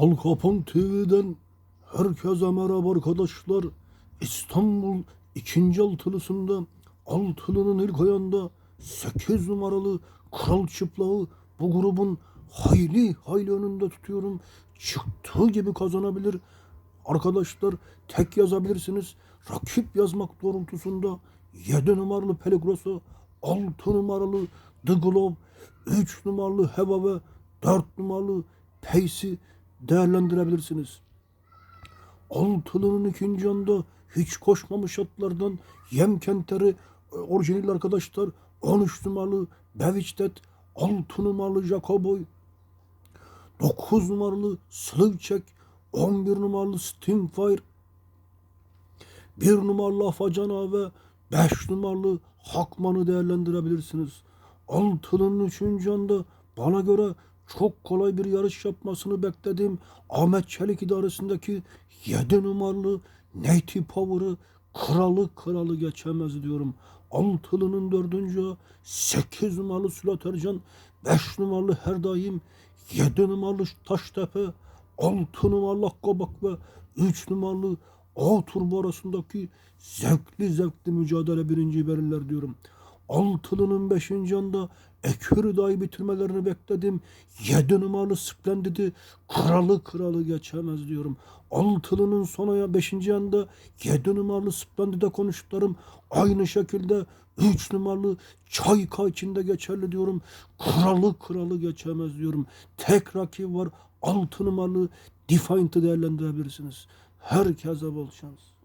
Bal Kapan TV'den herkese merhaba arkadaşlar. İstanbul ikinci altılısında altılının ilk ayında 8 numaralı Kral Çıplağı bu grubun hayli hayli önünde tutuyorum. Çıktığı gibi kazanabilir. Arkadaşlar tek yazabilirsiniz. Rakip yazmak doğrultusunda 7 numaralı Peligroso, 6 numaralı The Globe, 3 numaralı Heva ve 4 numaralı Pace'i değerlendirebilirsiniz. Altılının ikinci anda hiç koşmamış atlardan Yem Kenteri e, orijinal arkadaşlar 13 numaralı Beviçtet 6 numaralı Jacoboy 9 numaralı Slivçek 11 numaralı Steamfire 1 numaralı Afacana ve 5 numaralı Hakman'ı değerlendirebilirsiniz. Altının 3. anda bana göre çok kolay bir yarış yapmasını beklediğim Ahmet Çelik idaresindeki 7 numaralı Native Power'ı kralı kralı geçemez diyorum. Altılının dördüncü 8 numaralı Sülat Ercan, 5 numaralı her daim, 7 numaralı Taştepe, 6 numaralı Akkabak ve 3 numaralı A arasındaki zevkli zevkli mücadele birinci belirler diyorum. Altılının beşinci anda Ekürü dahi bitirmelerini bekledim. Yedi numaralı Splendid'i kralı kralı geçemez diyorum. Altılının son aya beşinci anda yedi numaralı Splendid'e konuştuklarım aynı şekilde üç numaralı Çayka içinde geçerli diyorum. Kralı kralı geçemez diyorum. Tek rakip var altı numaralı Defiant'ı değerlendirebilirsiniz. Herkese bol şans.